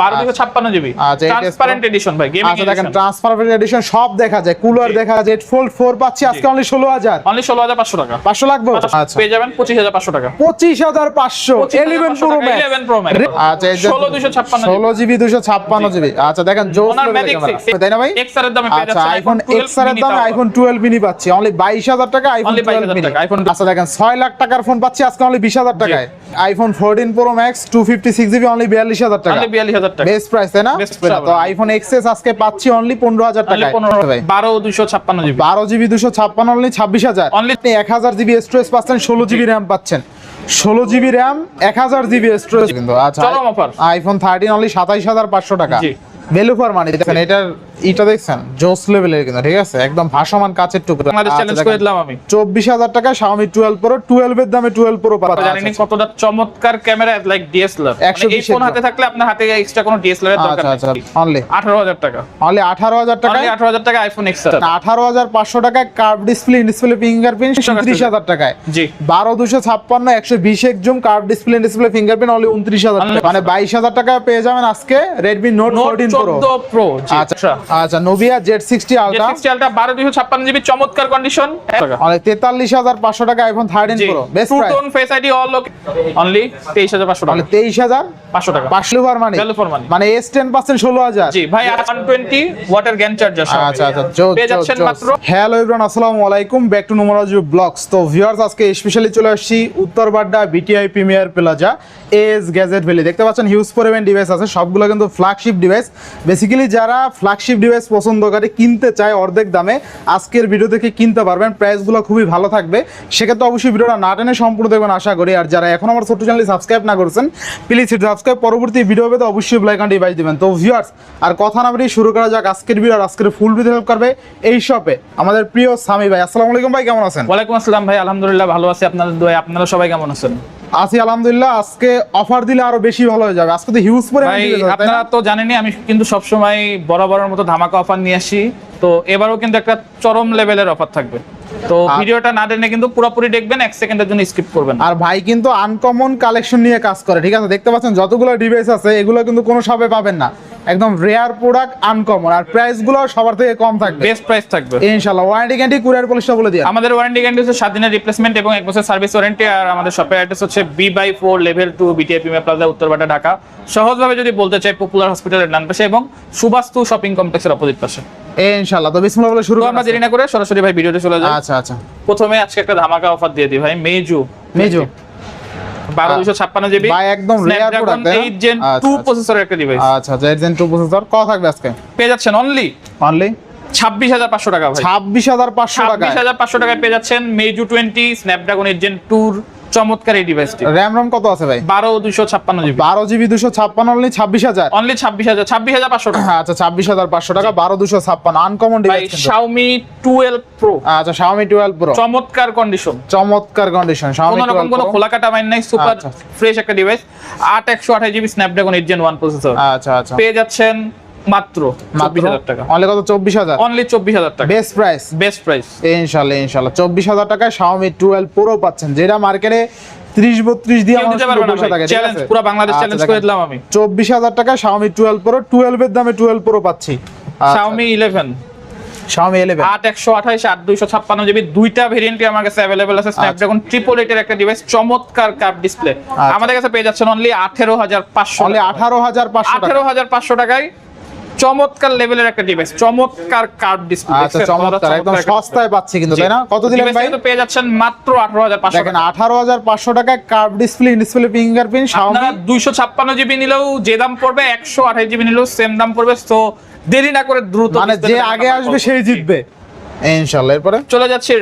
বারো দুশো ছাপ্পান্ন জিবি আচ্ছা, ট্রান্সপারেন্ট এডিশন ভাই গেমিং আচ্ছা দেখেন ট্রান্সফার এডিশন সব দেখা যায় কুলার দেখা যায় ফোল্ড ফোর পাচ্ছি আজকে অনলি ষোলো হাজার। অনলি ষোলো হাজার পাঁচশো টাকা। পাঁচশো লাগবে? আচ্ছা। পেয়ে যাবেন পঁচিশ হাজার পাঁচশো টাকা। পঁচিশ হাজার পাঁচশো eleven pro max eleven pro max আচ্ছা ষোলো দুশো ছাপ্পান্ন ষোলো জিবি দুশো ছাপ্পান্ন জিবি। আচ্ছা দেখেন জোস ওনার level এর ম্যাজিক camera। তাই না ভাই? এক্সের দামে আচ্ছা আইফোন এক্সের দামে আইফোন টুয়েলভ মিনি পাচ্ছি। অনলি বাইশ হাজার টাকা আইফোন টুয়েলভ মিনি আচ্ছা দেখেন ছয় লাখ টাকার ফোন পাচ্ছি আজকে অনলি বিশ হাজার টাকায়। IPhone fourteen pro max two fifty six GB only বিয়াল্লিশ হাজার টাকা। বিয়াল্লিশ হাজার টাকা। বেস্ট প্রাইস তাই না? তো আইফোন এক্সএস আজকে পাচ্ছি অনলি পনেরো হাজার ভাই। বারো দুশো ছাপ্পান্ন জিবি। বারো জিবি দুশো ছাপ্পান্ন অনলি ছাব্বিশ হাজার। এক হাজার জিবি স্টোরেজ পাচ্ছেন ষোলো জিবি র্যাম পাচ্ছেন। ষোলো জিবি র্যাম এক হাজার জিবি স্টোরেজ কিন্তু। আচ্ছা আইফোন থার্টিন অনলি সাতাইশ হাজার পাঁচশো টাকা। ভ্যালু ফর মানি দেখেন এটার ইটা দেখছেন জোস লেভেলের কিন্তু ঠিক আছে? একদম ভাসমান কাচের টুকরো। বাংলাদেশ চ্যালেঞ্জ করে দিলাম আমি। চব্বিশ হাজার টাকা শাওমি টুয়েলভ প্রো টুয়েলভ এর দামে টুয়েলভ প্রো জানেনি কতটা চমৎকার ক্যামেরা লাইক 120 এই ফোন হাতে থাকলে আপনার হাতে এক্সট্রা কোনো ডিএসএলআর এর দরকার আচ্ছা নেই। আচ্ছা অনলি আঠারো হাজার টাকা। অনলি আঠারো হাজার টাকা অনলি আঠারো হাজার টাকা আইফোন এক্স হাজার পাঁচশো টাকায় কার্ভ ডিসপ্লে ডিসপ্লে ফিঙ্গারপ্রিন্ট উনত্রিশ হাজার টাকায়। জি। বারো দুশো ছাপ্পান্ন একশো বিশ এক zoom curve display display fingerprint only উনত্রিশ হাজার টাকা মানে বাইশ হাজার টাকা পেয়ে যাবেন আজকে Redmi note note fourteen pro চোদ্দ প্রো আচ্ছা। আচ্ছা নোভিয়া জেড সিক্সটি সিক্সটি বারো দুশো ছাপ্পান্ন জিবি চমৎকার কন্ডিশন তেতাল্লিশ হাজার পাঁচশো টাকা thirteen pro best tone face ID all only তেইশ হাজার পাঁচশো টাকা। তেইশ হাজার পাঁচশো টাকা। পাঁচশো ফর মানে for money। মানে এস টেন পার্সেন্ট ষোলো হাজার। জি ভাই ওয়ান টোয়েন্টি ওয়াটার জ্ঞান চার্জার আচ্ছা আচ্ছা পেয়ে যাচ্ছেন মাত্র। হ্যালো এভরিওয়ান আসসালামু আলাইকুম। ব্যাক টু নোমরাজু ব্লগস তো ভিউয়ার্স আজকে স্পেশালি চলে আসছি Uttar Badda BTI premier plaza S gadget valley দেখতে পাচ্ছেন হিউজ পরিমাণ ডিভাইস আছে। সবগুলো কিন্তু ফ্ল্যাগশিপ ডিভাইস বেসিক্যালি যারা ফ্ল্যাগশিপ ডিভাইস পছন্দ করে, কিনতে চায় অর্ধেক দামে, আজকের ভিডিও দেখে কিনতে পারবেন প্রাইসগুলো খুবই ভালো থাকবে। সেক্ষেত্রে অবশ্যই ভিডিওটা না টেনে সম্পূর্ণ দেখবেন, আশা করি। আর যারা এখন আমার ছোট্ট চ্যানেল সাবস্ক্রাইব না করছেন প্লিজ সাবস্ক্রাইব পরবর্তী ভিডিও পেতে অবশ্যই ব্লাইকন ডিভাইস দিবেন। তো ভিউয়ার্স আর কথা না বেরিয়ে শুরু করা যাক আজকের ভিডিও আর আজকের ফুল ভিডিও হেল্প করবে এই শপে আমাদের প্রিয় সামি ভাই, আসসালামু আলাইকুম ভাই, কেমন আছেন? ওয়ালাইকুম আসসালাম ভাই, আলহামদুলিল্লাহ ভালো আছি। আপনাদের দোয়া আপনারা সবাই কেমন আছেন? আছি আলহামদুলিল্লাহ। আজকে অফার দিলে আরও বেশি ভালো হয়ে যাবে। আজকে তো হিউজ পরিমাণ তাই আপনারা তো জানেনই আমি কিন্তু সবসময় বরাবরের মতো ধামাকা অফার নিয়ে আসি। তো এবারও কিন্তু একটা চরম লেভেলের অফার থাকবে। তো ভিডিওটা না টেনে কিন্তু পুরোপুরি দেখবেন এক সেকেন্ডের জন্য স্কিপ করবেন আর ভাই কিন্তু আনকমন কালেকশন নিয়ে কাজ করে ঠিক আছে? দেখতে পাচ্ছেন যতগুলো ডিভাইস আছে এগুলো কিন্তু কোনো শপে পাবেন না। একদম রেয়ার প্রোডাক্ট আনকমন আর প্রাইসগুলো সবার থেকে কম থাকবে। বেস্ট প্রাইস থাকবে। ইনশাআল্লাহ ওয়ারেন্টি গ্যারান্টি কুরিয়ার পলিশটা বলে দিন আমাদের ওয়ারেন্টি গ্যারান্টি হচ্ছে সাত দিনের রিপ্লেসমেন্ট এবং এক বছর সার্ভিস ওয়ারেন্টি আর আমাদের শপের অ্যাড্রেস হচ্ছে B by four level two BTI premier plaza Uttarbadda Dhaka. সহজভাবে যদি বলতে চাই পপুলার হসপিটালের ডান পাশে এবং সুবাস্তু শপিং কমপ্লেক্সের অপোজিট পাশে। ইনশাআল্লাহ তো বিসমিল্লাহ বলে শুরু আমরা দেরি না করে সরাসরি ভাই ভিডিওতে চলে যাই। আচ্ছা আচ্ছা। প্রথমে আজকে একটা ধামাকা অফার দিয়ে দিই ভাই মেজু মেজো বারো দুশো ছাপ্পান্ন জিবি ভাই, একদম rare product, তাই জেন আচ্ছা, টু আচ্ছা। প্রসেসরের একটা ডিভাইস আচ্ছা জেড জেন টু প্রসেসর কত থাকবে আজকে? পেয়ে যাচ্ছেন অনলি অনলি ছাব্বিশ হাজার পাঁচশো টাকা ছাব্বিশ হাজার পাঁচশো টাকা ছাব্বিশ হাজার পাঁচশো টাকায় পেয়ে যাচ্ছেন Meizu twenty Snapdragon eight Gen টুর চমৎকার এই ডিভাইসটি র্যাম রম কত আছে ভাই? বারো দুশো ছাপ্পান্ন জিবি বারো জিবি দুশো ছাপ্পান্ন অনলি ছাব্বিশ হাজার। অনলি ছাব্বিশ হাজার ছাব্বিশ হাজার পাঁচশো টাকা। আচ্ছা ছাব্বিশ হাজার পাঁচশো টাকা বারো দুশো ছাপ্পান্ন। আনকমন ভাই ডিভাইস শাওমি টুয়েলভ প্রো আচ্ছা শাওমি টুয়েলভ প্রো চমৎকার কন্ডিশন চমৎকার কন্ডিশন শাওমি কোনো রকম কোনো খোলা কাটা মাইন নাই সুপার আচ্ছা। ফ্রেশ একটা ডিভাইস আট একশো আঠাশ GB Snapdragon eight gen one processor আচ্ছা আচ্ছা। পেয়ে যাচ্ছেন মাত্র চব্বিশ হাজার টাকা। অনলি কত? চব্বিশ হাজার? অনলি চব্বিশ হাজার টাকা। বেস্ট প্রাইস বেস্ট প্রাইস ইনশাল্লাহ ইনশাল্লাহ। চব্বিশ হাজার টাকায় শাওমি টুয়েলভ প্রো পাচ্ছেন। যেটা মার্কেটে ত্রিশ বত্রিশ দিয়ে কেউ মানুষ দিতে পারবে না বসে থাকে ঠিক চ্যালেঞ্জ আছে? পুরো বাংলাদেশ আচ্ছা, চ্যালেঞ্জ করে দিলাম আমি। চব্বিশ হাজার টাকায় শাওমি টুয়েলভ প্রো টুয়েলভ এর দামে টুয়েলভ প্রো পাচ্ছি। শাওমি ইলেভেন শাওমি ইলেভেন আট একশো আঠাইশ আট দুইশো ছাপ্পান্ন জিবি দুইটা ভেরিয়েন্টই আমার কাছে আছে। স্ন্যাপড্রাগন এইটের একটা ডিভাইস চমৎকার ডিসপ্লে আচ্ছা। আমাদের কাছে পেয়ে যাচ্ছেন অনলি আঠেরো হাজার পাঁচশো অনলি আঠারো হাজার পাঁচশো টাকা। আঠেরো হাজার পাঁচশো টাকায় চমৎকার লেভেলের একটা ডিভাইস চমৎকার কার্ভ ডিসপ্লে আচ্ছা চমৎকার একদম সস্তায় পাচ্ছি কিন্তু তাই না? কত দিলেন ভাই? পেয়ে যাচ্ছেন মাত্র আঠারো হাজার পাঁচশো দেখেন আঠারো হাজার পাঁচশো টাকায় কার্ভ ডিসপ্লে ডিসপ্লে ফিঙ্গারপ্রিন্ট দুইশো ছাপ্পান্ন জিবি নিলেও যে দাম পড়বে একশো আঠাশ জিবি নিলেও সেম দাম পড়বে তো দেরি না করে দ্রুত মানে যে আগে আসবে। সেই জিতবে। ইনশাল্লাহ এরপরে? চলে যাচ্ছে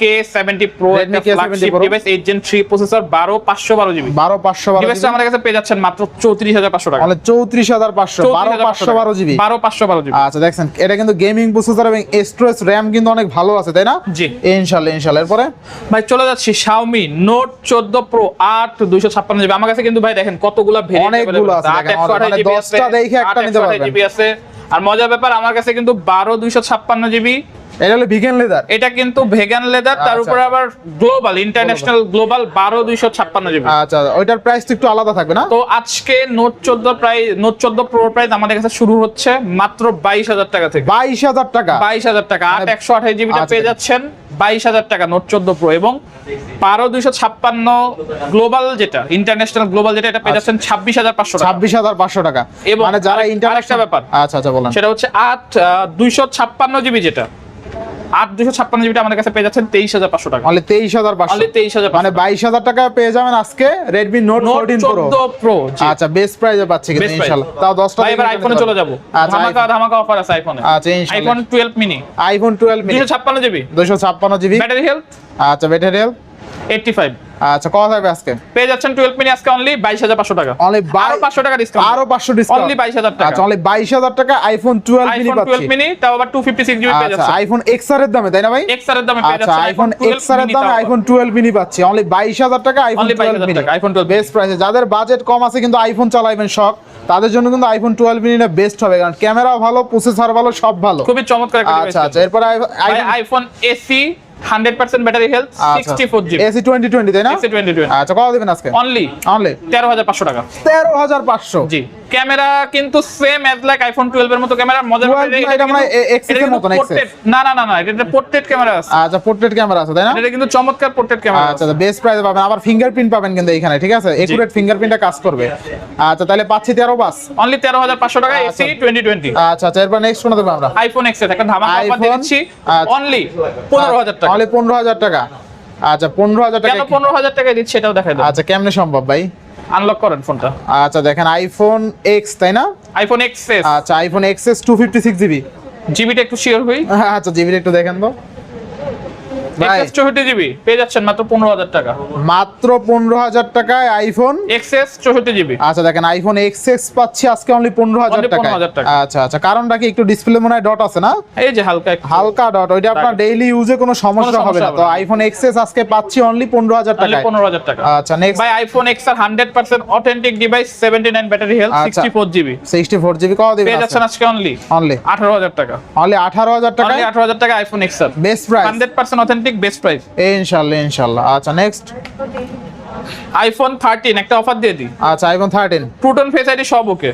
K seventy pro Redmi K70 Pro। Device eight gen three processor বারো পাঁচশো বারো জিবি। বারো পাঁচশো ডিভাইসটা আমাদের কাছে পেয়ে যাচ্ছেন মাত্র চৌত্রিশ হাজার পাঁচশো টাকা। মানে চৌত্রিশ হাজার পাঁচশো বারো পাঁচশো বারো জিবি। বারো পাঁচশো বারো জিবি। আচ্ছা দেখছেন এটা কিন্তু গেমিং প্রসেসর এবং স্টোরেজ র্যাম কিন্তু অনেক ভালো আছে তাই না? জি। ইনশাল্লাহ ইনশাল্লাহ এরপরে? ভাই চলে যাচ্ছি নোট চোদ্দ প্রো আট দুইশো ছাপ্পান্ন জিবি। আমার কাছে কিন্তু ভাই দেখেন কতগুলা ভেরিয়েন্ট অনেকগুলো আছে, দেখেন, মানে দশটা দেখে একটা নিতে পারবেন। আর মজার ব্যাপার আমার কাছে কিন্তু বারো দুইশো ছাপ্পান্ন জিবি এটা হলো ভিগেন লেদার এটা কিন্তু ভেগান লেদার তার আচ্ছা। উপরে আবার গ্লোবাল ইন্টারন্যাশনাল গ্লোবাল বারো দুইশো ছাপ্পান্ন জিবি। আচ্ছা ওইটার প্রাইস তো একটু আলাদা থাকবে না? তো আজকে নোট চোদ্দ প্রাইস নোট চোদ্দ প্রো প্রাইস আমাদের কাছে শুরু হচ্ছে মাত্র বাইশ হাজার টাকা থেকে। বাইশ হাজার টাকা? বাইশ হাজার টাকা। আট মানে- একশো আঠাশ জিবিটা আচ্ছা। পেয়ে যাচ্ছেন বাইশ হাজার টাকা নোট চোদ্দ প্রো এবং বারো দুইশো ছাপ্পান্ন গ্লোবাল যেটা ইন্টারন্যাশনাল গ্লোবাল যেটা এটা পেয়ে যাচ্ছেন ছাব্বিশ হাজার পাঁচশো টাকা। ছাব্বিশ হাজার পাঁচশো টাকা। এবং মানে যারা আরেকটা ব্যাপার। আচ্ছা আচ্ছা বলেন। সেটা হচ্ছে আট দুইশো ছাপ্পান্ন জিবি যেটা। আট দুশো ছাপ্পান্ন জিবিটা আমাদের কাছে পেয়ে যাচ্ছেন তেইশ হাজার পাঁচশো টাকা। মানে তেইশ হাজার পাঁচশো। তেইশ হাজার মানে বাইশ হাজার টাকা পেয়ে যাবেন আজকে Redmi note fourteen pro pro আচ্ছা বেস্ট প্রাইসে পাচ্ছি কিন্তু ইনশাল্লাহ তাও দশটা এবার আইফোনে চলে যাব। আচ্ছা, ধামাকা ধামাকা অফার আছে আইফোনে আচ্ছা iPhone twelve mini iPhone twelve mini দুশো ছাপ্পান্ন জিবি। দুশো ছাপ্পান্ন জিবি। ব্যাটারি হেলথ আচ্ছা ব্যাটারি হেলথ অনলি টাকা। আইফোন এর দামে আইফোন মিনি পাচ্ছি। অনলি 22000 টাকা আইফোন আইফোন 12 বেস্ট যাদের বাজেট কম আছে কিন্তু আইফোন চালাইবেন শখ তাদের জন্য কিন্তু আইফোন 12 মিনি না বেস্ট হবে কারণ ক্যামেরা ভালো প্রসেসর ভালো সব ভালো। খুবই চমৎকার আচ্ছা আচ্ছা এরপর iPhone SE hundred percent battery health আচ্ছা। Sixty four GB SE twenty twenty তাই না? এসি টোয়েন্টি টোয়েন্টি আচ্ছা কত দেবেন আজকে? অনলি অনলি তেরো হাজার পাঁচশো টাকা। তেরো হাজার পাঁচশো। জি। ক্যামেরা কিন্তু সেম অ্যাজ লাইক আইফোন 12 এর মতো ক্যামেরা মজার 12 ব্যাপার না, এটা মানে কিন্তু- এ- XS এটা এর কিন্তু মতন, XS portrait- না না না না এটা পোর্ট্রেট ক্যামেরা আছে। আচ্ছা পোর্ট্রেট ক্যামেরা আছে তাই না? এটা কিন্তু চমৎকার পোর্ট্রেট ক্যামেরা আচ্ছা বেস্ট প্রাইস পাবেন। আবার ফিঙ্গারপ্রিন্ট পাবেন কিন্তু এখানে ঠিক আছে? একুরেট ফিঙ্গারপ্রিন্টটা কাজ করবে। আচ্ছা তাহলে পাচ্ছি তেরো বাস। অনলি তেরো হাজার পাঁচশো টাকা এসি টোয়েন্টি টোয়েন্টি আচ্ছা আচ্ছা এরপর নেক্সট কোন দেবো আমরা। আইফোন এক্স একটা ধামাকা অফার দিচ্ছি। আচ্ছা। অনলি পনেরো হাজার টাকা। তাহলে পনেরো হাজার টাকা। আচ্ছা পনেরো হাজার টাকা পনেরো হাজার টাকা দিচ্ছে এটাও দেখাই দেবো আচ্ছা কেমনে সম্ভব ভাই? আনলক করেন ফোনটা আচ্ছা দেখেন আইফোন এক্স তাই না? আইফোন এক্স এস আচ্ছা iPhone X S two fifty six GB জিবিটা একটু শিওর হই। আচ্ছা জিবিটা একটু দেখেন তো। চৌষট্টি জিবি পেয়ে যাচ্ছেন মাত্র পনেরো হাজার টাকা। মাত্র পনেরো হাজার টাকায় আইফোন এক্সএস চৌষট্টি জিবি। আচ্ছা দেখেন আইফোন এক্স এক্স পাচ্ছি আজকে অনলি পনেরো হাজার টাকা। আচ্ছা আচ্ছা কারণটা কি একটু ডিসপ্লে মনে হয় ডট আছে না? এই যে হালকা হালকা ডট ওইটা আপনার ডেইলি ইউজে কোনো সমস্যা সমস্যা হবে না। তো আইফোন এক্স আজকে পাচ্ছি অনলি পনেরো হাজার অনলি পনেরো হাজার টাকা। আচ্ছা next by iPhone X R hundred percent authentic device seventy nine battery health আচ্ছা। Sixty four GB. Sixty four GB কত দিবেন পেয়ে যাচ্ছেন আজকে অনলি অনলি আঠারো হাজার টাকা। অনলি আঠারো হাজার অনলি আঠারো হাজার টাকা iPhone X R. Best price hundred percent authentic best price ইনশাল্লাহ ইনশাল্লাহ আচ্ছা নেক্সট আইফোন থার্টিন একটা অফার দিয়ে দিই। আচ্ছা iPhone thirteen true tone face ID সব ওকে।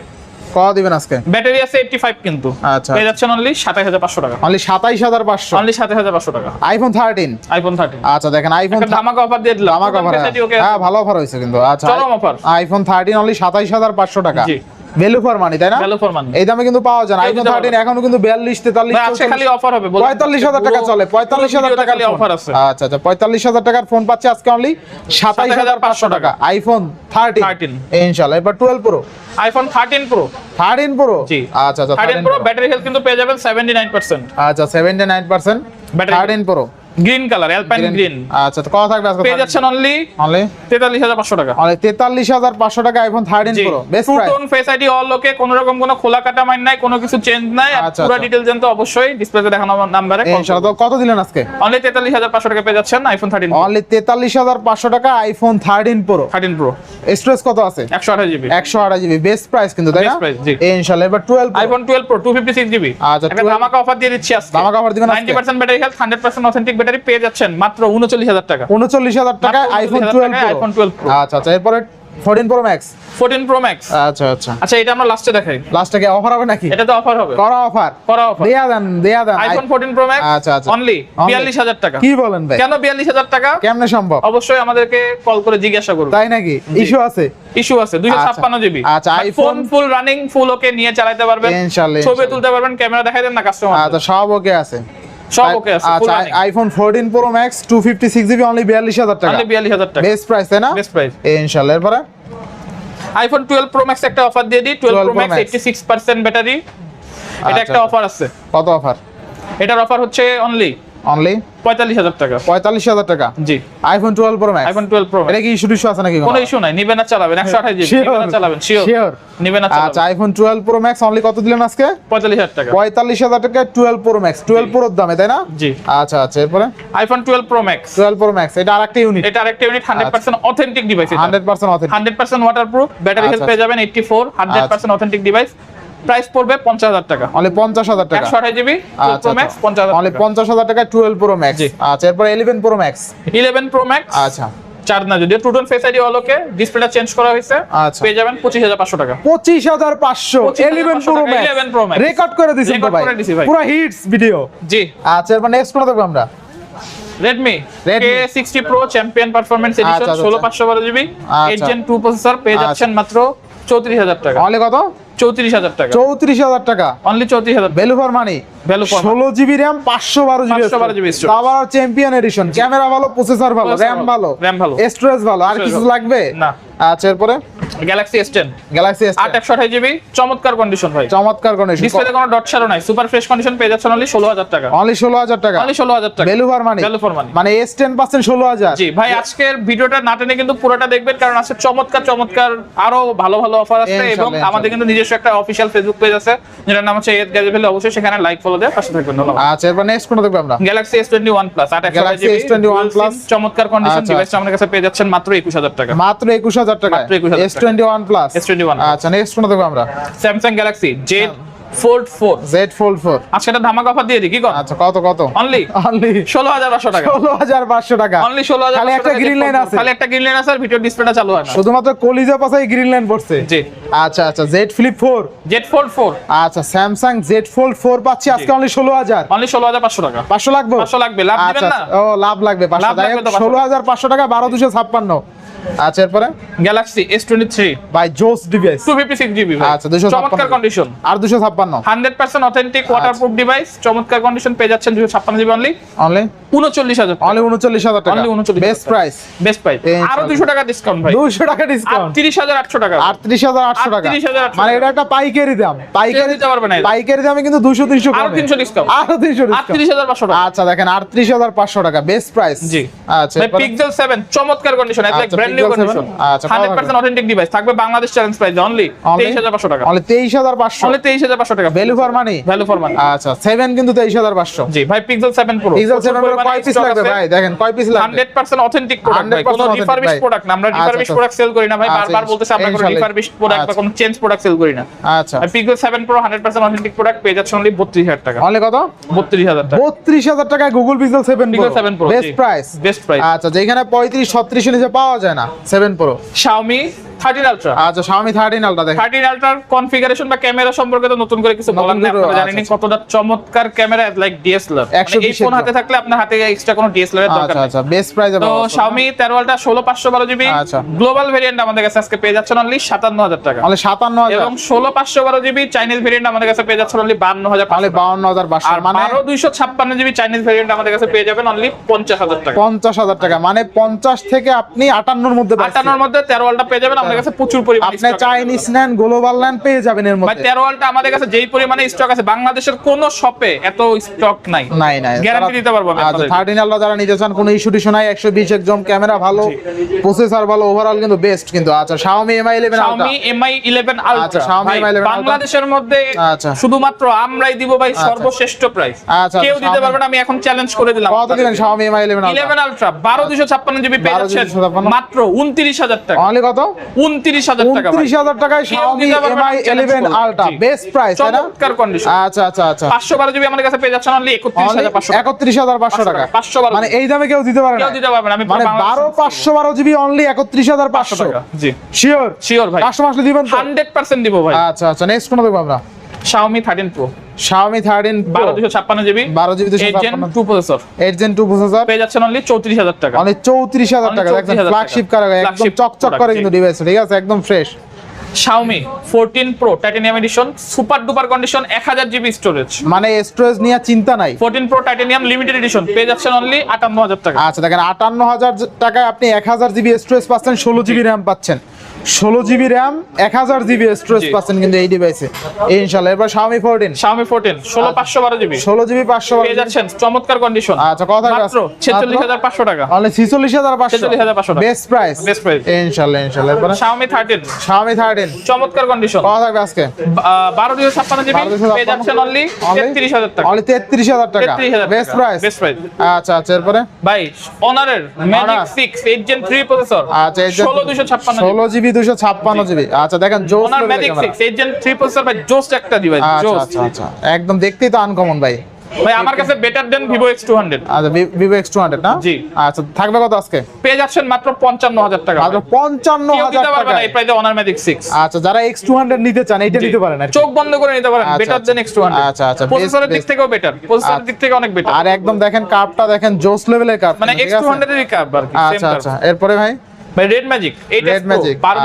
কত দিবেন আজকে? ব্যাটারি আছে এইটটি ফাইভ কিন্তু। আচ্ছা। পেয়ে যাচ্ছেন অনলি সাতাশ হাজার পাঁচশো টাকা। অনলি সাতাইশ হাজার পাঁচশো? অনলি সাতাশ হাজার পাঁচশো টাকা। আইফোন থার্টিন আইফোন থার্টিন আচ্ছা দেখেন আইফোন একটা ধামাকা অফার দিয়ে দিলাম। আমাকে অফার ওকে। হ্যাঁ ভালো অফার হয়েছে কিন্তু। আচ্ছা চরম অফার আইফোন থার্টিন অনলি সাতাইশ হাজার পাঁচশো টাকা। জি। ভ্যালু ফর মানি তাই না? Value for money। এই দামে কিন্তু পাওয়া যায় না। আইফোন দিতে থার্টিন পারবে এখনও কিন্তু বিয়াল্লিশ তেতাল্লিশ ভাই, আজকে খালি অফার হবে বললাম। পঁয়তাল্লিশ হাজার টাকা চলে পঁয়তাল্লিশ পুরো হাজার ভিডিওতে খালি offer আছে। আচ্ছা আচ্ছা পঁয়তাল্লিশ হাজার টাকার ফোন পাচ্ছি আজকে অনলি সাতাইশ হাজার পাঁচশো টাকা। আইফোন থার্টিন 13 ইনশাল্লাহ এবার twelve pro iPhone thirteen pro thirteen pro জি। আচ্ছা আচ্ছা থার্টিন প্রো ব্যাটারি হেলথ কিন্তু পেয়ে যাবেন সেভেন্টি নাইন পার্সেন্ট আচ্ছা seventy nine percent Battery- thirteen pro green colour alpine green আচ্ছা তো কত থাকবে আজকে পেয়ে যাচ্ছেন অনলি অনলি তেতাল্লিশ হাজার পাঁচশো টাকা। অনলি তেতাল্লিশ হাজার পাঁচশো টাকা আইফোন থার্টিন জি। Pro best price true tone face ID all okay কোনো রকম কোনো খোলা কাটা মাইন নাই কোনো কিছু চেঞ্জ নাই আচ্ছা, পুরো আচ্ছা। ডিটেইলস জানতে অবশ্যই ডিসপ্লেতে দেখানো নাম্বারে ইনশাল্লাহ তো কত দিলেন আজকে? অনলি তেতাল্লিশ হাজার পাঁচশো টাকা পেয়ে যাচ্ছেন আইফোন থার্টিন অনলি তেতাল্লিশ হাজার পাঁচশো টাকা iPhone thirteen pro thirteen pro storage কত আছে? একশো আঠাশ জিবি একশো আড়াই জিবি বেস্ট প্রাইস কিন্তু তাই না? Best price, জি। ইনশাল্লাহ এবার twelve iPhone twelve pro two fifty six GB আচ্ছা, একটা 12 ধামাকা অফার দিয়ে দিচ্ছি আজকে। ধামাকা offer দিবেন আজকে? Ninety percent battery health hundred percent authentic battery পেয়ে যাচ্ছেন মাত্র উনচল্লিশ হাজার টাকা। উনচল্লিশ হাজার টাকা আইফোন 39,000 টুয়েলভ টাকায় 12 Pro। আচ্ছা আচ্ছা এরপরে fourteen pro max fourteen pro max আচ্ছা আচ্ছা। আচ্ছা এটা আমরা লাস্টে দেখাই। লাস্টে কি অফার হবে নাকি? এটা তো অফার হবে। করা অফার করা অফার দেয়া দেন দেয়া দেন। আইফোন ফোরটিন প্রো ম্যাক্স আচ্ছা, আচ্ছা। Only Only। বিয়াল্লিশ হাজার টাকা। কি বলেন ভাই? কেন বিয়াল্লিশ হাজার টাকা? কেমনে সম্ভব? অবশ্যই আমাদেরকে কল করে জিজ্ঞাসা করুন। তাই নাকি? ইস্যু আছে? ইস্যু আছে দুইশো আচ্ছা। ছাপ্পান্ন জিবি আচ্ছা, phone iPhone- full running full okay নিয়ে চালাতে পারবেন। ইনশাল্লাহ, ছবি তুলতে পারবেন ক্যামেরা দেখাই দেন না কাস্টমার আচ্ছা সব ওকে আছে। সব ওকে আছে আচ্ছা iPhone fourteen pro max two fifty six GB only বিয়াল্লিশ হাজার টাকা। অনলি বিয়াল্লিশ হাজার টাকা। বেস্ট প্রাইস তাই না? বেস্ট প্রাইস ইনশাআল্লাহ এরপরে? আইফোন টুয়েলভ প্রো ম্যাক্স একটা অফার দিয়ে দিই twelve 12 pro max Max। Eighty six percent battery এটা আচ্ছা, একটা আচ্ছা। অফার আছে। কত অফার এটার অফার হচ্ছে অনলি অনলি পঁয়তাল্লিশ হাজার টাকা। পঁয়তাল্লিশ হাজার টাকা? জি। IPhone twelve pro max iPhone twelve pro এটা কি ইস্যু টিস্যু আছে নাকি কোনো? ইস্যু নাই। নিবেন না চালাবেন। একশো আঠাশ জিবি না চালাবেন। শিওর নিবেন না আচ্ছা iPhone twelve pro max only কত দিলেন আজকে? পঁয়তাল্লিশ হাজার টাকা। পঁয়তাল্লিশ হাজার টাকা টুয়েলভ প্রো ম্যাক্স টুয়েলভ প্রোর দামে তাই না? জি। আচ্ছা আচ্ছা এরপরে? IPhone twelve pro max twelve pro max এটা আরেকটা ইউনিট এটা আরেকটা unit hundred percent authentic device hundred percent authentic hundred percent waterproof battery health পেয়ে যাবেন eighty four hundred percent authentic device price পড়বে পঞ্চাশ হাজার টাকা। অনলি পঞ্চাশ হাজার টাকা। একশো আঠাশ জিবি প্রো ম্যাক্স পঞ্চাশ অনলি হাজার পঞ্চাশ হাজার টাকা টুয়েলভ প্রো ম্যাক্স আচ্ছা এরপর eleven pro max eleven pro max আচ্ছা। চার না যদিও টুটন ফেস আইডি অলোকে ডিসপ্লেটা চেঞ্জ করা হয়েছে। আচ্ছা। পেয়ে যাবেন পঁচিশ হাজার পাঁচশো টাকা। পঁচিশ হাজার পাঁচশো। 25,500 ইলেভেন প্রো 11 Pro Max। রেকর্ড করে দিছি ভাই। পুরো হিটস ভিডিও জি। আচ্ছা এরপর নেক্সট কোন দেখব আমরা? Redmi। K sixty pro champion performance edition আচ্ছা, আচ্ছা, জিবি আচ্ছা। এইট জেন প্রসেসর পেয়ে যাচ্ছেন মাত্র চৌত্রিশ হাজার টাকা। অনলি কত? চৌত্রিশ হাজার টাকা। চৌত্রিশ হাজার টাকা। অনলি চৌত্রিশ হাজার ভ্যালু ফর মানি ষোলো জিবি র্যাম পাঁচশো বারো জিবি 512 GB storage। আবার চ্যাম্পিয়ন এডিশন ক্যামেরা ভালো প্রসেসর ভালো র্যাম ভালো, ভালো। ভালো। স্টোরেজ ভালো। আর কিছু লাগবে? না। আচ্ছা এরপরে? Galaxy S ten Galaxy S আট একশো আঠাশ জিবি চমৎকার কন্ডিশন ভাই। চমৎকার কন্ডিশন ডিসপ্লেতে কোনো ডট শারো নাই। সুপার ফ্রেশ কন্ডিশন পেয়ে যাচ্ছেন অনলি ষোলো হাজার টাকা। অনলি ষোলো হাজার টাকা। অনলি ষোলো হাজার টাকা। Value for money value for money মানে এস টেন পার্সেন্ট ষোলো হাজার। জি ভাই আজকের ভিডিওটা না টেনে কিন্তু পুরোটা দেখবেন কারণ আজকে চমৎকার চমৎকার আরও ভালো ভালো অফার আছে এবং আমাদের কিন্তু নিজস্ব একটা অফিসিয়াল ফেসবুক পেজ আছে যেটার নাম হচ্ছে এদ গ্যাজেট ভ্যালি অবশ্যই সেখানে লাইক ফলো দেওয়া পাশে থাকবেন। আচ্ছা এরপর নেক্সট কোন দেখব আমরা? Galaxy S twenty one plus আট একশো Galaxy S21 Plus। চমৎকার কন্ডিশন আচ্ছা। ডিভাইসটা আমাদের কাছে পেয়ে যাচ্ছেন মাত্র একুশ হাজার টাকা। মাত্র একুশ হাজার টাকা মাত্র 21,000 এস টোয়েন্টি ওয়ান S21 আচ্ছা নেক্সট দেখব আমরা? ফোর আজকে একটা ধামাকা অফার দিয়ে দিই কি আচ্ছা কত কত? অনলি অনলি ষোলো হাজার পাঁচশো টাকা। ষোলো হাজার পাঁচশো টাকা। অনলি খালি একটা গ্রিন লাইন আছে। খালি একটা গ্রিন লাইন আছে আর ভিডিও ডিসপ্লেটা চালু হয় না। শুধুমাত্র কলিজা পাশাই গ্রিন লাইন পড়ছে। জি। আচ্ছা আচ্ছা Z flip four Z fold four আচ্ছা স্যামসাং জেড ফোল্ড ফোর পাচ্ছি আজকে অনলি ষোলো হাজার। অনলি ষোলো হাজার পাঁচশো টাকা। পাঁচশো লাগবে? পাঁচশো লাগবে। লাভ দিবেন আচ্ছা না? আচ্ছা। ও লাভ লাগবে। পাঁচশো লাভ লাগবে তো পাঁচশো। ষোলো হাজার পাঁচশো টাকা বারো দুশো ছাপ্পান্ন। আচ্ছা এরপরে? গ্যালাক্সি এস টোয়েন্টি থ্রি বাই জোস device. Two fifty six GB আচ্ছা, 256 চমৎকার কন্ডিশন আর দুশো ছাপ্পান্ন? Hundred percent authentic waterproof device চমৎকার কন্ডিশন পেয়ে যাচ্ছেন দুশো ছাপ্পান্ন জিবি অনলি অনলি উনচল্লিশ হাজার অনলি উনচল্লিশ হাজার টাকা। Only 39,000 best price best price আরও টাকা ডিসকাউন্ট ভাই। টাকা ডিসকাউন্ট আটত্রিশ হাজার আটশো টাকা। আটত্রিশ হাজার আটশো টাকা। 38,800 মানে এটা একটা পাইকারি দাম। পাইকারি দিতে পারবে না পাইকারি দামে কিন্তু দুশো তিনশো আরও 300 discount। আরও তিনশো ডিসকাউন্ট আটত্রিশ হাজার পাঁচশো টাকা। আচ্ছা দেখেন আটত্রিশ হাজার পাঁচশো টাকা। বেস্ট প্রাইস জি। আচ্ছা ভাই এরপরে? পিক্সেল 7 চমৎকার কন্ডিশন একদম আচ্ছা, ব্র্যান্ড নিউ কন্ডিশন আচ্ছা, 100% অথেন্টিক ডিভাইস থাকবে বাংলাদেশ চ্যালেঞ্জ প্রাইস অনলি 23500 টাকা। অনলি তেইশ হাজার পাঁচশো? অনলি 23500 টাকা। Value for money value for money আচ্ছা সেভেন কিন্তু তেইশ হাজার পাঁচশো। জি ভাই পিক্সেল 7 প্রো পিক্সেল সেভেন কয় পিস লাগবে ভাই? দেখেন কয় পিস লাগবে? 100% অথেন্টিক প্রোডাক্ট ভাই। কোনো রিফারবিশ প্রোডাক্ট না। আমরা রিফারবিশ। প্রোডাক্ট সেল করি না ভাই। আচ্ছা, বারবার বলতেছে আমরা কোনো রিফারবিশ প্রোডাক্ট বা আচ্ছা। কোনো চেঞ্জ প্রোডাক্ট সেল করি না। আচ্ছা। আর পিক্সেল 7 প্রো 100% অথেন্টিক প্রোডাক্ট পেয়ে যাচ্ছে অনলি 32000 টাকা। অনলি কত? 32000 টাকা। বত্রিশ হাজার টাকায় Google Pixel seven Pixel 7 Pro, best price best price আচ্ছা যেখানে পঁয়ত্রিশ ছত্রিশের নিচে পাওয়া যায় না। সেভেন প্রো Xiaomi 13 Ultra আচ্ছা Xiaomi থার্টিন আলটা দেখেন। থার্টিন আলট্রার কনফিগারেশন বা ক্যামেরা সম্পর্কে তো নতুন করে কিছু বলার নেই। আপনারা আচ্ছা, জানেনই আচ্ছা। কতটা চমৎকার ক্যামেরা লাইক ডিএসএলআর 120 এই ফোন হাতে থাকলে আপনার হাতে এক্সট্রা কোনো ডিএসএলআর এর দরকার আচ্ছা নেই। আচ্ছা বেস্ট প্রাইসে তো Xiaomi 13 আলট্রা 16512 জিবি আচ্ছা। গ্লোবাল ভেরিয়েন্ট আমাদের কাছে আজকে পেয়ে যাচ্ছেন অনলি 57000 টাকা। সাতান্ন হাজার। এবং 16512 জিবি চাইনিজ ভেরিয়েন্ট আমাদের কাছে পেয়ে যাচ্ছেন অনলি 52000 অনলি বাউন্ন হাজার পাঁচশো। আর মানে 12256 জিবি চাইনিজ ভেরিয়েন্ট আমাদের কাছে পেয়ে যাবেন অনলি 50000 টাকা। পঞ্চাশ হাজার টাকা। মানে পঞ্চাশ থেকে আপনি আটান্নর মধ্যে পাচ্ছেন। আটানোর মধ্যে 13 আলট্রা পেয়ে যাবেন আমাদের কাছে প্রচুর পরিমাণে আপনি। চাইনিজ নেন গ্লোবাল নেন পেয়ে যাবেন এর ভাই মধ্যে। আমাদের কাছে যেই পরিমাণে স্টক আছে বাংলাদেশের কোন শপে এত স্টক নাই। নাই নাই। Guarantee দিতে পারব আমি আচ্ছা যারা নিতে চান কোনো ইস্যু টিস্যু নাই একশো বিশ একদম ক্যামেরা ভালো প্রসেসর ভালো ওভারঅল কিন্তু বেস্ট কিন্তু। আচ্ছা Xiaomi Mi 11 আলটা Xiaomi Mi 11 আচ্ছা, Ultra Xiaomi ভাই, Mi 11 বাংলাদেশের মধ্যে আচ্ছা। শুধুমাত্র আমরাই দিব ভাই সর্বশ্রেষ্ঠ প্রাইস আচ্ছা, কেউ দিতে পারবে না আমি এখন চ্যালেঞ্জ করে দিলাম কত দিবেন Xiaomi Mi 11 আলটা 11 আলট্রা 12256 জিবি পেয়ে যাচ্ছেন। 12256 মাত্র 29000 টাকা। অনলি কত? 29000 টাকা উনত্রিশ হাজার টাকায় কেউ Xiaomi দিতে পারবে Mi 11 করব। জি। বেস্ট প্রাইস তাই না? চমৎকার কন্ডিশন আচ্ছা আচ্ছা আচ্ছা। 512 জিবি আমাদের কাছে পেয়ে যাচ্ছেন অনলি 31500 টাকা। একত্রিশ হাজার পাঁচশো টাকা। 512 মানে এই দামে কেউ দিতে পারে না। কেউ দিতে পারবে না আমি মানে বাংলাদেশে বারো পাঁচশো বারো জিবি অনলি একত্রিশ হাজার পাঁচশো। টাকা জি। শিওর শিওর ভাই। কাস্টমার আসলে দিবেন তো? 100% দিব ভাই। আচ্ছা আচ্ছা নেক্সট কোন দেখব আমরা। Xiaomi 13 Pro. Xiaomi থার্টিন বারো দুশো GB. 12 GB 8 2 processor eight gen two processor পেয়ে যাচ্ছেন অনলি চৌত্রিশ হাজার টাকা। অনেক চৌত্রিশ টাকা। দেখছেন 34,000 ফ্ল্যাগশিপ টাকা। একদম চকচক করে কিন্তু ডিভাইস ঠিক আছে? একদম fresh Xiaomi 14 Pro titanium edition super duper condition 1000 GB storage মানে স্টোরেজ নিয়ে চিন্তা নাই। 14 Pro টাইটানিয়াম লিমিটেড এডিশন পেয়ে যাচ্ছেন অনলি 58000 টাকা। আচ্ছা দেখেন আটান্ন হাজার টাকায় আপনি এক হাজার জিবি স্টোরেজ পাচ্ছেন ষোলো জিবি র্যাম পাচ্ছেন। ষোলো জিবি র্যাম এক হাজার জিবি স্টোরেজ পাচ্ছেন কিন্তু এই ডিভাইসে ইনশাল্লাহ এরপর Xiaomi ফোরটিন Xiaomi 14 16 512 জিবি ষোলো জিবি পাঁচশো পেয়ে যাচ্ছেন চমৎকার কন্ডিশন আচ্ছা, থাকবে মাত্র আজকে? 46500 টাকা। অনলি ছিচল্লিশ হাজার পাঁচশো। 46,500 টাকা। Best price Best price। ইনশাল্লাহ ইনশাল্লাহ। এরপরে Xiaomi 13 Xiaomi থার্টিন চমৎকার কন্ডিশন কত থাকবে আজকে? 12 দুশো ছাপ্পান্ন জিবি পেয়ে যাচ্ছেন অনলি 33000 টাকা। অনলি তেত্রিশ হাজার টাকা। 33,000 বেস্ট প্রাইস Best price। আচ্ছা আচ্ছা এরপরে? ভাই অনারের ম্যাজিক। 6 8 জেন 3 প্রসেসর আচ্ছা এই যে 16256 ষোলো জিবি দুশো ছাপ্পান্ন জিবি। আচ্ছা দেখেন জোস ওনার level এর ম্যাজিক camera। 6 এজেন্ট 3 প্রসেসর ভাই জোস্ট একটা ডিভাইস আচ্ছা আচ্ছা আচ্ছা। একদম দেখতেই তো আনকমন ভাই। ভাই আমার কাছে বেটার দেন ভিভো এক্স টু হান্ড্রেড আচ্ছা ভিভো এক্স টু হান্ড্রেড না? জি। আচ্ছা থাকবে কত আজকে? পেয়ে যাচ্ছেন মাত্র পঞ্চান্ন হাজার টাকা। মাত্র পঞ্চান্ন হাজার টাকা এই প্রাইসে অনার ম্যাজিক সিক্স আচ্ছা যারা এক্স টু হান্ড্রেড নিতে চান এইটা নিতে পারেন চোখ বন্ধ করে নিতে পারেন বেটার আচ্ছা। দেন এক্স টু হান্ড্রেড আচ্ছা, আচ্ছা, প্রসেসরের দিক থেকেও বেটার প্রসেসরের। দিক থেকে অনেক বেটার আর একদম দেখেন দেখেন জোস লেভেলের মানে এক্স টু হান্ড্রেডের কাপ আর কি আচ্ছা আচ্ছা। এরপরে ভাই? ভাই red magic eight Red Magic, বারো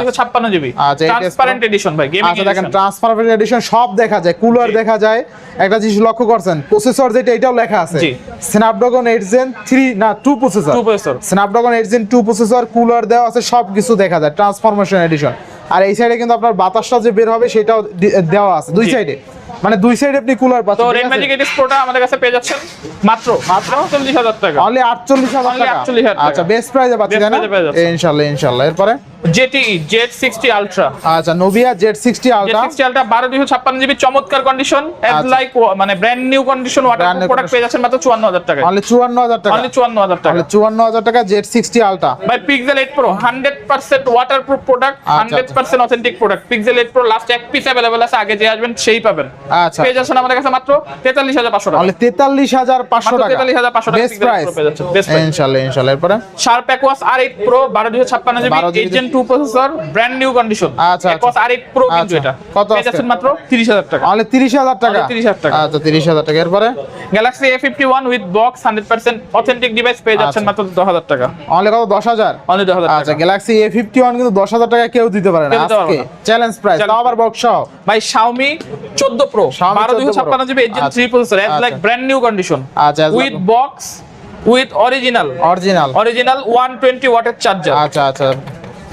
GB 8S Pro। Transparent edition ভাই গেমিং আচ্ছা দেখেন ট্রান্সফার এডিশন সব দেখা যায় কুলার দেখা যায়। একটা জিনিস লক্ষ্য করছেন প্রসেসর যেটা এটাও লেখা আছে। জি। স্ন্যাপড্রাগন 8 জেন 3 না 2 processor two processor Snapdragon 8 gen 2 processor cooler দেওয়া আছে সব কিছু দেখা যায় ট্রান্সফরমেশন এডিশন আর এই সাইডে কিন্তু আপনার বাতাসটা যে বের হবে সেটাও দেওয়া আছে দুই। সাইডে মানে দুই সাইডে আপনি কুলার তো পাচ্ছেন রেড ম্যাজিক এইট প্রোটা আমাদের কাছে পেয়ে যাচ্ছেন মাত্র মাত্র চল্লিশ হাজার টাকা অনলি 48000 Only টাকা 48,000 টাকা। আচ্ছা বেস্ট প্রাইসে পাচ্ছি Best তাই না price এ পেয়ে যাচ্ছেন। ইনশাআল্লাহ ইনশাআল্লাহ এরপরে জেটিই জেট সিক্সটি আলট্রা আচ্ছা Nubia Z sixty Z ultra sixty ultra বারো দুশো ছাপ্পান্ন জিবি চমৎকার কন্ডিশন এজ আচ্ছা। লাইক মানে brand new condition water Brand new product পেয়ে যাচ্ছেন মাত্র চুয়ান্ন হাজার টাকা অনলি চুয়ান্ন হাজার টাকা অনলি চুয়ান্ন হাজার টাকা অনলি চুয়ান্ন হাজার টাকা জেড সিক্সটি আলট্রা ভাই পিক্সেল 8 প্রো 100% ওয়াটারপ্রুফ প্রোডাক্ট আচ্ছা, 100% authentic product Pixel 8 pro last এক পিস अवेलेबल আছে আগে যে আসবেন সেই পাবেন আচ্ছা। পেয়ে যাচ্ছেন আমাদের কাছে মাত্র 43500 টাকা। তেতাল্লিশ হাজার টাকা। 43,500 টাকা বেস্ট প্রাইস Pro যাচ্ছেন। ইনশাআল্লাহ ইনশাআল্লাহ এরপরে? Sharp Aquos R8 Pro 12256 GB 12 এজেন্ট 2 প্রসেসর ব্র্যান্ড নিউ কন্ডিশন আচ্ছা, অ্যাকোয়াস R8 প্রো কিন্তু আচ্ছা। এটা। কত পেয়ে? যাচ্ছেন মাত্র 30000 টাকা। তিরিশ হাজার টাকা। Only 30,000 টাকা। আচ্ছা তিরিশ হাজার টাকা। এরপরে? Galaxy A51 with box 100% authentic device পেয়ে যাচ্ছেন আচ্ছা। মাত্র 10000 টাকা। অনলি কত? দশ হাজার? অনলি 10000 আচ্ছা টাকা। গ্যালাক্সি এ ফিফটি ওয়ান কিন্তু দশ হাজার টাকা কেউ দিতে পারে না। আজকে। চ্যালেঞ্জ প্রাইস তাও আবার বক্স ভাই Xiaomi 14 Pro Xiaomi 12256 জিবি এজেন্ট আচ্ছা। 3 processor as. Like brand new condition আচ্ছা with box with original original original 120 ওয়াটের চার্জার আচ্ছা আচ্ছা।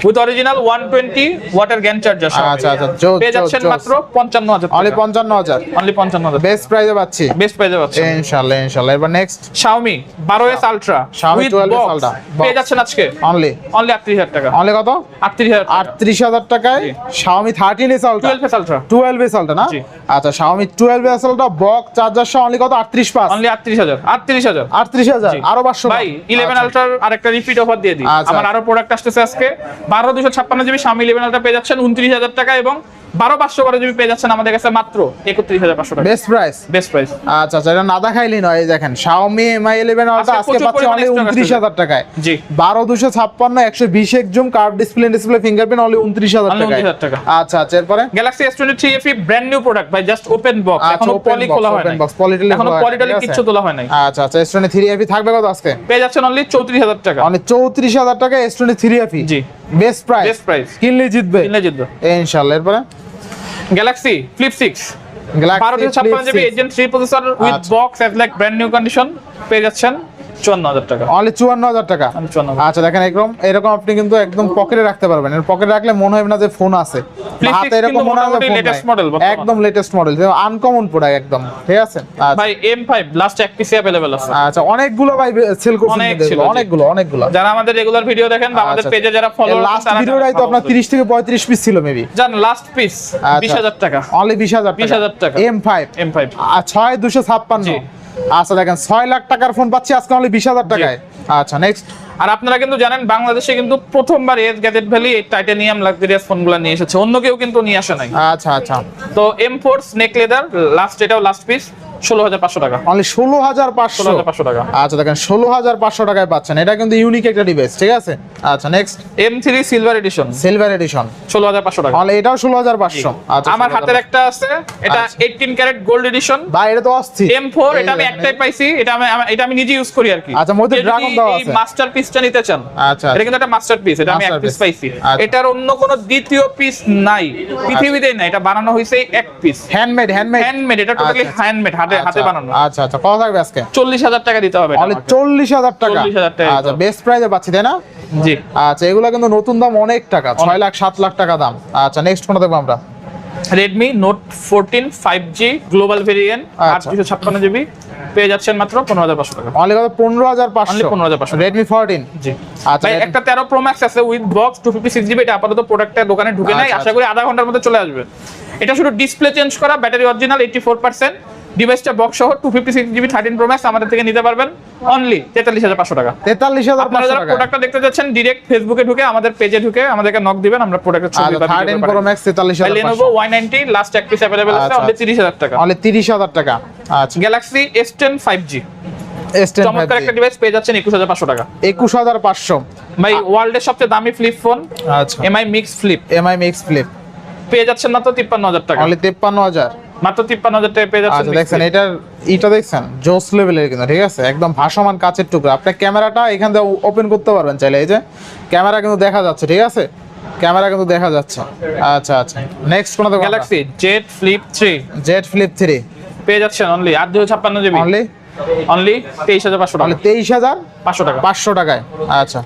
উইথ অরিজিনাল 120 ওয়াটের জ্ঞান চার্জার আচ্ছা আচ্ছা পেয়ে যাচ্ছেন মাত্র 55000 অনলি টাকা। পঞ্চান্ন হাজার? অনলি 55000 বেস্ট প্রাইসে পাচ্ছি? বেস্ট প্রাইসে পাচ্ছেন ইনশাআল্লাহ ইনশাআল্লাহ এবার next Xiaomi 12s Ultra Xiaomi 12s Ultra, পেয়ে যাচ্ছেন আজকে। অনলি অনলি 38000 টাকা। অনলি কত? 38000 আটত্রিশ হাজার টাকায় জি। Xiaomi thirteen S ultra 12s Ultra twelve S ultra না? আচ্ছা Xiaomi twelve S ultra box charger সহ অনলি কত? আটত্রিশ পাঁচ। অনলি 38000 38000 আটত্রিশ হাজার। জি। আরও পাঁচশো ভাই 11 আলট্রার আরেকটা রিপিট অফার দিয়ে দিই। আচ্ছা। আমার আরও প্রোডাক্ট আসতেছে আজকে। 12256 জিবি Xiaomi 11 আলট্রা পেয়ে যাচ্ছেন 29000 টাকা এবং 12500 জিবি পেয়ে যাচ্ছেন আমাদের কাছে মাত্র 31500 টাকা। বেস্ট প্রাইস বেস্ট প্রাইস আচ্ছা আচ্ছা এটা না দেখাইলি নয় দেখেন Xiaomi Mi 11 আলট্রা আজকে পাচ্ছি অনলি উনত্রিশ হাজার টাকায়। জি। বারো দুশো ছাপ্পান্ন একশো বিশ curve display display fingerprint only উনত্রিশ হাজার Only টাকায়। 29,000 টাকা। আচ্ছা আচ্ছা এরপরে? Galaxy S23 FE brand new product ভাই জাস্ট ওপেন বক্স এখনও পলি খোলা হয় নাই। box, এখনও পলিটলি? কিচ্ছু তোলা হয় নাই। আচ্ছা আচ্ছা এস টোয়েন্টি থ্রি এফি থাকবে কত আজকে? পেয়ে যাচ্ছেন অনলি 34000 টাকা। অনলি চৌত্রিশ হাজার টাকা এস টোয়েন্টি থ্রি এফি জি। বেস্ট প্রাইস বেস্ট প্রাইস কিনলে জিতবে? কিনলে জিতবে। ইনশাল্লাহ এরপরে? গ্যালাক্সি ফ্লিপ 6 Galaxy বারো দুশো ছাপ্পান্ন GB Flip agent three processor with. Box as like brand new condition পেয়ে যাচ্ছেন। চুয়ান্ন হাজার টাকা। অনলি চুয়ান্ন হাজার টাকা? আচ্ছা দেখেন এরকম এরকম আপনি কিন্তু একদম পকেটে রাখতে পারবেন। পকেটে রাখলে মনে হবে না যে ফোন আছে। Flip হাতে 6 এরকম মনে মোটামুটি ফোন latest model বর্তমান। একদম লেটেস্ট মডেল আনকমন প্রোডাক্ট একদম। ঠিক আছে? আচ্ছা। ভাই এম লাস্ট এক পিসি অ্যাভেলেবেল আছে। আচ্ছা অনেকগুলো ভাই সেল করছেন যারা আমাদের রেগুলার ভিডিও দেখেন বা আমাদের পেজে যারা ফলো লাস্ট ভিডিওটাই তো আপনার 30 থেকে 35 পিস ছিল মেবি জান লাস্ট পিস আচ্ছা। বিশ হাজার টাকা। অনলি 20000 টাকা। 20,000 টাকা। আর ছয় দুশো ছাপ্পান্ন। জি। আচ্ছা দেখেন ছয় লাখ টাকার ফোন পাচ্ছি আজকে অনলি বিশ হাজার টাকায়। আচ্ছা নেক্সট আর আপনারা কিন্তু জানেন বাংলাদেশে কিন্তু প্রথমবার এর গ্যাজেট ভ্যালি এই টাইটানিয়াম লাক্সারিয়াস ফোনগুলো নিয়ে এসেছে। অন্য কেউ কিন্তু নিয়ে আসে নাই। আচ্ছা আচ্ছা। তো M force neck leather last এটাও লাস্ট পিস ষোলো হাজার পাঁচশো টাকা। অনলি ষোলো হাজার পাঁচশো। পাঁচশো টাকা। আচ্ছা দেখেন ষোলো হাজার পাঁচশো টাকায় পাচ্ছেন। এটা কিন্তু ইউনিক একটা ডিভাইস ঠিক আছে? আচ্ছা next M three silver edition silver edition ষোলো হাজার পাঁচশো টাকা। অনলি এটাও ষোলো হাজার পাঁচশো। আচ্ছা আমার হাতের একটা আছে। এটা আচ্ছা। এইটিন ক্যারেট গোল্ড এডিশন ভাই এটা তো অস্থির। এম ফোর এটা আমি একটাই পাইছি। এটা আমি আমি- এটা আমি নিজে ইউজ করি আর কি। আচ্ছা, মধ্যে যদি dragon আছে। মাস্টার পিসটা নিতে চান আচ্ছা এটা কিন্তু একটা মাস্টার পিস এটা আমি এক পিস পাইছি। আচ্ছা। এটার অন্য কোনো দ্বিতীয় পিস নাই। পৃথিবীতে নাই। এটা বানানো হয়েছে এক পিস হ্যান্ডমেড হ্যান্ডমেড হ্যান্ডমেড এটা টোটালি আচ্ছা, হ্যান্ডমেড হাতে হাতে বানানো। আচ্ছা আচ্ছা। কত থাকবে আজকে? চল্লিশ হাজার টাকা দিতে হবে হাজার টাকা? 40,000 টাকা আচ্ছা বেস্ট প্রাইসে পাচ্ছি তাই না? জি। আচ্ছা এগুলো কিন্তু নতুন দাম অনেক টাকা লাখ লাখ টাকা দাম। আচ্ছা নেক্সট কোনটা দেখব আমরা? Redmi note fourteen five G global variant আট আচ্ছা। দুশো ছাপ্পান্ন জিবি পেয়ে যাচ্ছেন মাত্র পনেরো হাজার পাঁচশো টাকা। অনলি কত? পনেরো হাজার পাঁচশো। Only 15,500 Redmi fourteen G. আচ্ছা, একটা তেরো প্রো ম্যাক্স আছে with box two fifty six GB এটা আপাতত প্রোডাক্টটা দোকানে ঢুকে নাই। আচ্ছা, আশা করি আধা ঘণ্টার মধ্যে চলে আসবে। এটা শুধু ডিসপ্লে চেঞ্জ করা battery original eighty four percent ডিভাইসটা বক্স সহ two fifty six GB thirteen pro max আমাদের থেকে নিতে পারবেন অনলি তেতাল্লিশ হাজার পাঁচশো টাকা। তেতাল্লিশ হাজার আপনারা যারা প্রোডাক্টটা দেখতে যাচ্ছেন ডিরেক্ট ফেসবুকে ঢুকে আমাদের পেজে ঢুকে আমাদেরকে নক দিবেন আমরা প্রোডাক্টের ছবি আচ্ছা বা থার্টিন প্রো। ম্যাক্স তেতাল্লিশ হাজার লেনোভো ওয়াই নাইনটি লাস্ট এক পিস অ্যাভেলেবল আছে আচ্ছা, অনলি তিরিশ হাজার টাকা। অনলি তিরিশ হাজার টাকা। আচ্ছা। Galaxy S ten five G S ten চমৎকার একটা ডিভাইস পেয়ে যাচ্ছেন একুশ হাজার পাঁচশো টাকা। একুশ হাজার পাঁচশো। ভাই ওয়ার্ল্ডের সবচেয়ে দামি ফ্লিপ ফোন আচ্ছা। Mi mix flip Mi mix flip পেয়ে যাচ্ছেন মাত্র তিপ্পান্ন হাজার টাকা। অনলি তেপ্পান্ন হাজার। মাত্র তিপ্পান্ন হাজার টাকা পেয়ে যাচ্ছেন আচ্ছা flip। এটার ইটা দেখছেন জোস লেভেলের কিন্তু ঠিক আছে? একদম ভাসমান কাচের টুকরা। আপনার ক্যামেরাটা এখান থেকে ওপেন করতে পারবেন চাইলে। এই যে ক্যামেরা কিন্তু দেখা যাচ্ছে ঠিক আছে? ক্যামেরা কিন্তু দেখা যাচ্ছে। আচ্ছা আচ্ছা। নেক্সট কোন দেখো Galaxy Z flip three Z flip three পেয়ে যাচ্ছেন অনলি আট দুশো ছাপ্পান্ন জিবি অনলি অনলি তেইশ হাজার পাঁচশো টাকা। অনলি তেইশ হাজার পাঁচশো টাকা। পাঁচশো টাকায়। আচ্ছা।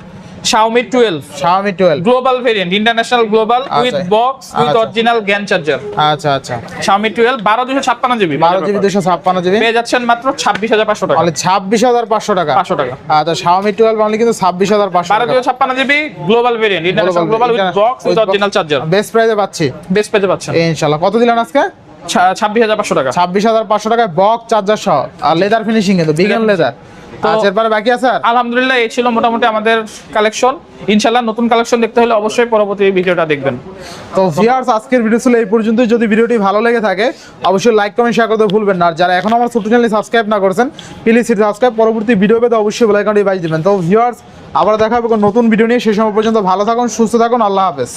Xiaomi twelve Xiaomi twelve global variant international global with. Box with. Original GaN charger আচ্ছা আচ্ছা। শাওমি টুয়েলভ বারো জিবি বারো জিবি দুশো ছাপ্পান্ন জিবি পেয়ে যাচ্ছেন মাত্র ছাব্বিশ হাজার পাঁচশো টাকা। অনলি ছাব্বিশ টাকা। পাঁচশো টাকা। আচ্ছা শাওমি টুয়েলভ অনলি কিন্তু ছাব্বিশ হাজার পাঁচশো বারো টাকা দুশো ছাপ্পান্ন GB global variant international global with box with original charger best প্রাইসে পাচ্ছি। বেস্ট পেতে পাচ্ছেন। ইনশাল্লাহ কত দিলেন আজকে? ছাব্বিশ হাজার পাঁচশো টাকা। ছাব্বিশ হাজার পাঁচশো টাকায় বক্স চার্জার সহ। আর লেদার ফিনিশিং কিন্তু বিগন লেদার আচ্ছা এরপরে বাকি আছে আলহামদুলিল্লাহ এই ছিল মোটামুটি আমাদের কালেকশন ইনশাল্লাহ নতুন কালেকশন দেখতে হলে অবশ্যই পরবর্তী ভিডিওটা দেখবেন। তো ভিউয়ার্স আজকের ভিডিও ছিল এই পর্যন্তই। যদি ভিডিওটি ভালো লেগে থাকে অবশ্যই লাইক কমেন্ট শেয়ার করতে ভুলবেন না। আর যারা এখন আমার ছোট চ্যানেল সাবস্ক্রাইব না করেছেন প্লিজ সাবস্ক্রাইব পরবর্তী ভিডিও পেতে অবশ্যই বেল আইকনটি বাজিয়ে দিবেন। তো ভিউয়ার্স আবার দেখা হবে নতুন ভিডিও নিয়ে। সেই সময় পর্যন্ত ভালো থাকুন সুস্থ থাকুন। আল্লাহ হাফেজ।